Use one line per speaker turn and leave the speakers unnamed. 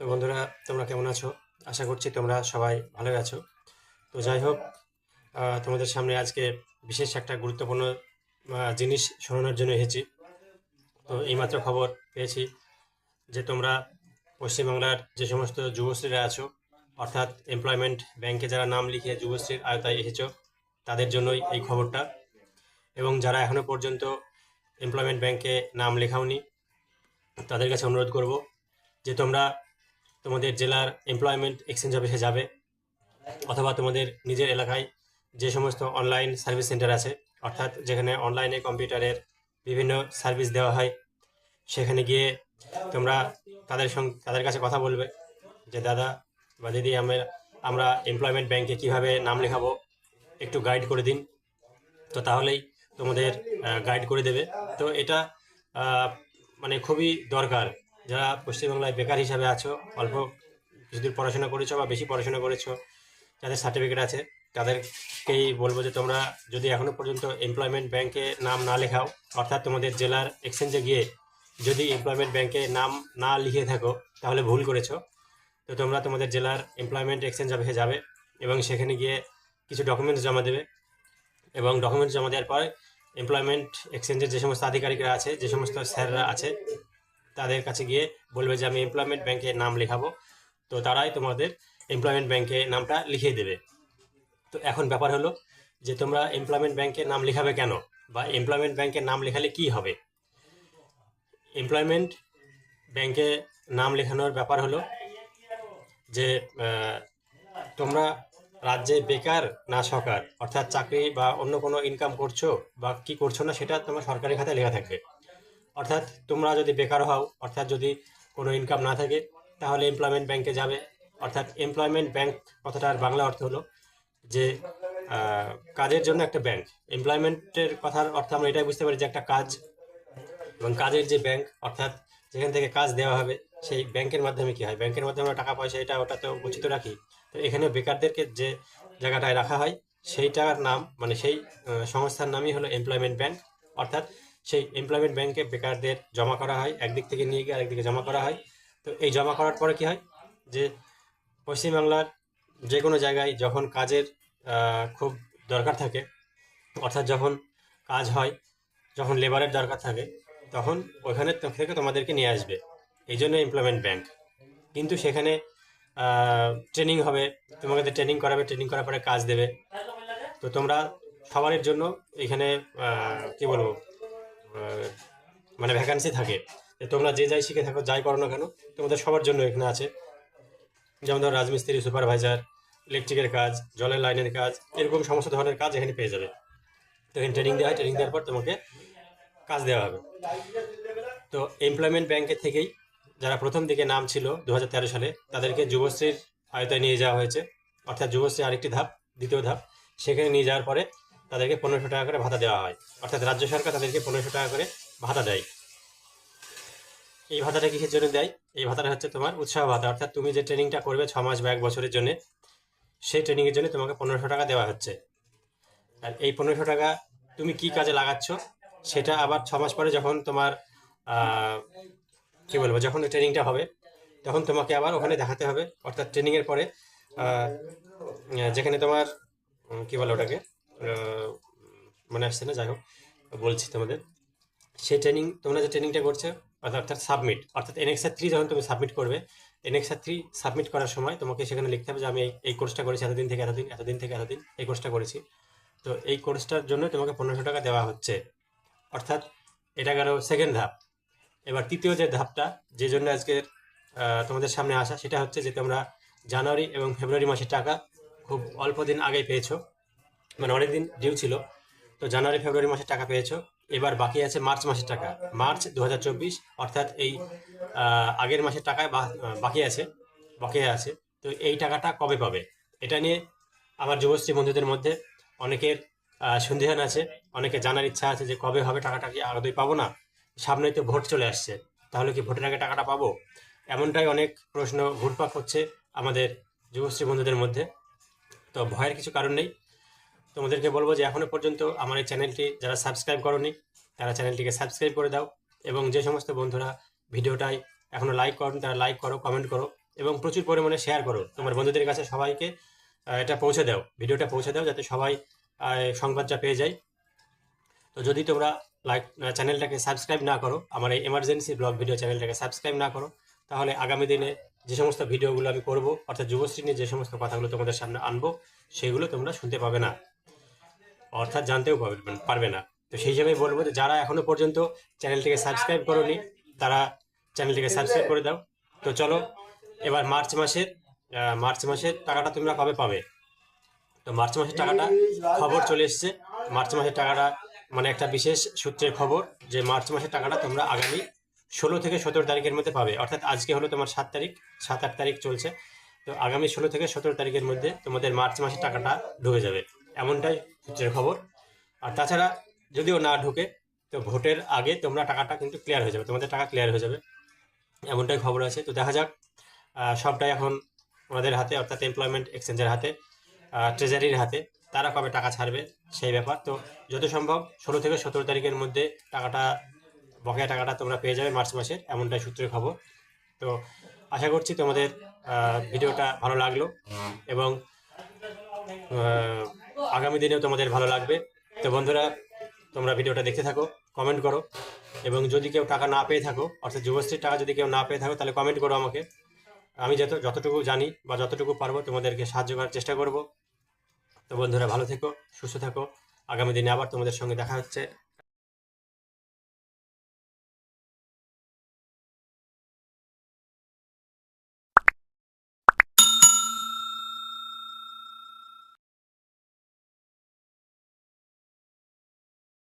তো বন্ধুরা, তোমরা কেমন আছো? আশা করছি তোমরা সবাই ভালো আছো। তো যাই হোক তোমাদের সামনে আজকে বিশেষ একটা গুরুত্বপূর্ণ জিনিস শোনানোর জন্য এসেছি। তো এইমাত্র খবর পেয়েছি যে তোমরা পশ্চিমবাংলার যে সমস্ত যুবশ্রীরা আছো, অর্থাৎ এমপ্লয়মেন্ট ব্যাংকে যারা নাম লিখে যুবশ্রীর আয়তায় এসেছ, তাদের জন্যই এই খবরটা। এবং যারা এখনও পর্যন্ত এমপ্লয়মেন্ট ব্যাংকে নাম লেখাওনি, তাদের কাছে অনুরোধ করব যে তোমরা তোমাদের জেলার এমপ্লয়মেন্ট এক্সচেঞ্জ অফিসে যাবে, অথবা তোমাদের নিজের এলাকায় যে সমস্ত অনলাইন সার্ভিস সেন্টার আছে, অর্থাৎ যেখানে অনলাইনে কম্পিউটারের বিভিন্ন সার্ভিস দেওয়া হয়, সেখানে গিয়ে তোমরা তাদের সঙ্গে তাদের কাছে কথা বলবে যে, দাদা বা দিদি, আমরা আমরা এমপ্লয়মেন্ট ব্যাংকে কীভাবে নাম লেখাবো? একটু গাইড করে দিন। তো তাহলেই তোমাদের গাইড করে দেবে। তো এটা মানে খুবই দরকার। যারা পশ্চিমবাংলায় বেকার হিসাবে আছো, অল্প কিছুদূর পড়াশোনা করেছ বা বেশি পড়াশোনা করেছ, যাদের সার্টিফিকেট আছে, তাদেরকেই বলব যে তোমরা যদি এখনও পর্যন্ত এমপ্লয়মেন্ট ব্যাংকে নাম না লেখাও, অর্থাৎ তোমাদের জেলার এক্সচেঞ্জে গিয়ে যদি এমপ্লয়মেন্ট ব্যাংকে নাম না লিখে থাকো, তাহলে ভুল করেছ। তো তোমরা তোমাদের জেলার এমপ্লয়মেন্ট এক্সচেঞ্জ অফিসে যাবে এবং সেখানে গিয়ে কিছু ডকুমেন্টস জমা দেবে এবং ডকুমেন্টস জমা দেওয়ার পর এমপ্লয়মেন্ট এক্সচেঞ্জের যে সমস্ত আধিকারিকরা আছে, যে সমস্ত স্যাররা আছে তাদের কাছে গিয়ে বলবে যে, আমি এমপ্লয়মেন্ট ব্যাংকে নাম লেখাবো। তো তারাই তোমাদের এমপ্লয়মেন্ট ব্যাংকে নামটা লিখিয়ে দেবে। তো এখন ব্যাপার হলো যে, তোমরা এমপ্লয়মেন্ট ব্যাংকে নাম লেখাবে কেন? বা এমপ্লয়মেন্ট ব্যাংকে নাম লেখালে কি হবে? এমপ্লয়মেন্ট ব্যাংকে নাম লেখানোর ব্যাপার হলো যে তোমরা রাজ্যে বেকার না সরকার, অর্থাৎ চাকরি বা অন্য কোনো ইনকাম করছ বা কি করছ না, সেটা তোমার সরকারি খাতায় লেখা থাকবে। অর্থাৎ তোমরা যদি বেকার হও, অর্থাৎ যদি কোনো ইনকাম না থাকে, তাহলে এমপ্লয়মেন্ট ব্যাংকে যাবে। অর্থাৎ এমপ্লয়মেন্ট ব্যাংক কথাটার বাংলা অর্থ হলো যে কাজের জন্য একটা ব্যাংক এমপ্লয়মেন্টের কথার অর্থ আমরা এটাই বুঝতে পারি যে একটা কাজ এবং কাজের যে ব্যাংক অর্থাৎ যেখান থেকে কাজ দেওয়া হবে, সেই ব্যাংকের মাধ্যমে কি হয়? ব্যাংকের মাধ্যমে আমরা টাকা পয়সা, এটা ওটা তো গচ্ছিত রাখি। তো এখানে বেকারদেরকে যে জায়গাটায় রাখা হয় সেইটার নাম মানে সেই সংস্থার নামই হলো এমপ্লয়মেন্ট ব্যাংক অর্থাৎ সেই এমপ্লয়মেন্ট ব্যাংকে বেকারদের জমা করা হয়, একদিক থেকে নিয়ে গিয়ে আরেকদিকে জমা করা হয়। তো এই জমা করার পরে কি হয়? যে পশ্চিমবাংলার যে কোনো জায়গায় যখন কাজের খুব দরকার থাকে, অর্থাৎ যখন কাজ হয়, যখন লেবারের দরকার থাকে, তখন ওখানে থেকে তোমাদেরকে নিয়ে আসবে। এই জন্য এমপ্লয়মেন্ট ব্যাংক কিন্তু সেখানে ট্রেনিং হবে, তোমাকে ট্রেনিং করাবে ট্রেনিং করার পরে কাজ দেবে। তো তোমরা সবারের জন্য এখানে কি বলব? মানে ভ্যাকান্সি থাকে। তোমরা যে যাই শিখে থাকো, যাই করো না কেন, তোমাদের সবার জন্য এখানে আছে। যেমন ধরো রাজমিস্ত্রি সুপারভাইজার ইলেকট্রিকের কাজ, জলের লাইনের কাজ, এরকম সমস্ত ধরনের কাজ এখানে পেয়ে যাবে। তো এখানে ট্রেনিং দেওয়া হয় ট্রেনিং দেওয়ার পর তোমাকে কাজ দেওয়া হবে। তো এমপ্লয়মেন্ট ব্যাংকের থেকেই যারা প্রথম দিকে নাম ছিল দু হাজার তেরো সালে, তাদেরকে যুবশ্রীর আয়তায় নিয়ে যাওয়া হয়েছে। অর্থাৎ যুবশ্রী আরেকটি ধাপ, দ্বিতীয় ধাপ, সেখানে নিয়ে যাওয়ার পরে তাদেরকে পনেরোশো টাকা করে ভাতা দেওয়া হয়। অর্থাৎ রাজ্য সরকার তাদেরকে পনেরোশো টাকা করে ভাতা দেয়। এই ভাতাটা কিসের জন্য দেয়? এই ভাতাটা হচ্ছে তোমার উৎসাহ ভাতা। অর্থাৎ তুমি যে ট্রেনিংটা করবে ছ মাস বা এক বছরের জন্য, সেই ট্রেনিংয়ের জন্য তোমাকে পনেরোশো টাকা দেওয়া হচ্ছে। আর এই পনেরোশো টাকা তুমি কি কাজে লাগাচ্ছ, সেটা আবার ছ মাস পরে যখন তোমার কি বলব, যখন ট্রেনিংটা হবে, তখন তোমাকে আবার ওখানে দেখাতে হবে। অর্থাৎ ট্রেনিংয়ের পরে যেখানে তোমার কি বলে ওটাকে? মনে আসছে না, যাই হোক, বলছি তোমাদের। সেই ট্রেনিং তোমরা যে ট্রেনিংটা করছ, অর্থাৎ সাবমিট অর্থাৎ এনএক্সআর থ্রি যখন তুমি সাবমিট করবে এনএক্সআর থ্রি সাবমিট করার সময় তোমাকে সেখানে লিখতে হবে যে আমি এই- কোর্সটা করেছি এতদিন থেকে, এতদিন এতদিন থেকে, এতদিন এই কোর্সটা করেছি। তো এই কোর্সটার জন্য তোমাকে পনেরোশো টাকা দেওয়া হচ্ছে। অর্থাৎ, এটা গেল সেকেন্ড ধাপ। এবার তৃতীয় যে ধাপটা, যে জন্য আজকের তোমাদের সামনে আসা, সেটা হচ্ছে যে তোমরা জানুয়ারি এবং ফেব্রুয়ারি মাসের টাকা খুব অল্প দিন আগে পেয়েছ। মানে অনেক দিন ডিউ ছিল। তো জানুয়ারি, ফেব্রুয়ারি মাসের টাকা পেয়েছ। এবার বাকি আছে মার্চ মাসের টাকা। মার্চ দু হাজার চব্বিশ, অর্থাৎ এই আগের মাসের টাকায় বাকি আছে বকেয়া আছে। তো এই টাকাটা কবে পাবে? এটা নিয়ে আমার যুবশ্রী বন্ধুদের মধ্যে অনেকের সন্দেহান আছে। অনেকে জানার ইচ্ছা আছে যে কবে হবে টাকাটা, কি আদৌ পাবো না? সামনেই তো ভোট চলে আসছে। তাহলে কি ভোটের আগে টাকাটা পাবো? এমনটাই অনেক প্রশ্ন ঘুরপাক হচ্ছে আমাদের যুবশ্রী বন্ধুদের মধ্যে। তো ভয়ের কিছু কারণ নেই। তোমাদেরকে বলব যে এখনও পর্যন্ত আমার এই চ্যানেলটি যারা সাবস্ক্রাইব করনি, তারা চ্যানেলটিকে সাবস্ক্রাইব করে দাও এবং যে সমস্ত বন্ধুরা ভিডিওটাই এখনও লাইক করো তারা লাইক করো কমেন্ট করো এবং প্রচুর পরিমাণে শেয়ার করো। তোমার বন্ধুদের কাছে সবাইকে এটা পৌঁছে দাও, ভিডিওটা পৌঁছে দাও যাতে সবাই সংবাদটা পেয়ে যায়। তো যদি তোমরা লাইক চ্যানেলটাকে সাবস্ক্রাইব না করো, আমার এই এমার্জেন্সি ব্লগ ভিডিও চ্যানেলটাকে সাবস্ক্রাইব না করো, তাহলে আগামী দিনে যে সমস্ত ভিডিওগুলো আমি করব, অর্থাৎ যুবশ্রী নিয়ে যে সমস্ত কথাগুলো তোমাদের সামনে আনব, সেগুলো তোমরা শুনতে পাবে না। অর্থাৎ জানতেও পারবে পারবে না। তো সেই হিসাবে বলব যে যারা এখনও পর্যন্ত চ্যানেলটিকে সাবস্ক্রাইব করোনি, তারা চ্যানেলটিকে সাবস্ক্রাইব করে দাও। তো চলো, এবার মার্চ মাসের মার্চ মাসের টাকাটা তোমরা কবে পাবে? তো মার্চ মাসের টাকাটা খবর চলে এসছে। মার্চ মাসের টাকাটা মানে একটা বিশেষ সূত্রের খবর যে মার্চ মাসের টাকাটা তোমরা আগামী ষোলো থেকে সতেরো তারিখের মধ্যে পাবে। অর্থাৎ আজকে হলো তোমার সাত তারিখ, সাত আট তারিখ চলছে। তো আগামী ষোলো থেকে সতেরো তারিখের মধ্যে তোমাদের মার্চ মাসের টাকাটা ঢুকে যাবে। এমনটাই সূত্রের খবর। আর তাছাড়া যদিও না ঢুকে, তো ভোটের আগে তোমরা টাকাটা কিন্তু ক্লিয়ার হয়ে যাবে, তোমাদের টাকা ক্লিয়ার হয়ে যাবে। এমনটাই খবর আছে। তো দেখা যাক সবটাই এখন ওনাদের হাতে, অর্থাৎ এমপ্লয়মেন্ট এক্সচেঞ্জের হাতে ট্রেজারির হাতে। তারা কবে টাকা ছাড়বে, সেই ব্যাপার। তো যত সম্ভব, ষোলো থেকে সতেরো তারিখের মধ্যে টাকাটা, বকেয়া টাকাটা তোমরা পেয়ে যাবে মার্চ মাসের, এমনটাই সূত্রের খবর। তো আশা করছি তোমাদের ভিডিওটা ভালো লাগল। এবং আগামী দিনেও তোমাদের ভালো লাগবে। তো বন্ধুরা, তোমরা ভিডিওটা দেখতে থাকো কমেন্ট করো। এবং যদি কেউ টাকা না পেয়ে থাকো, অর্থাৎ যুবশ্রীর টাকা যদি কেউ না পেয়ে থাকো, তাহলে কমেন্ট করো আমাকে। আমি যত, যতটুকু জানি বা যতটুকু পারব, তোমাদেরকে সাহায্য করার চেষ্টা করব। তো বন্ধুরা, ভালো থেকো, সুস্থ থাকো। আগামী দিনে আবার তোমাদের সঙ্গে দেখা হচ্ছে।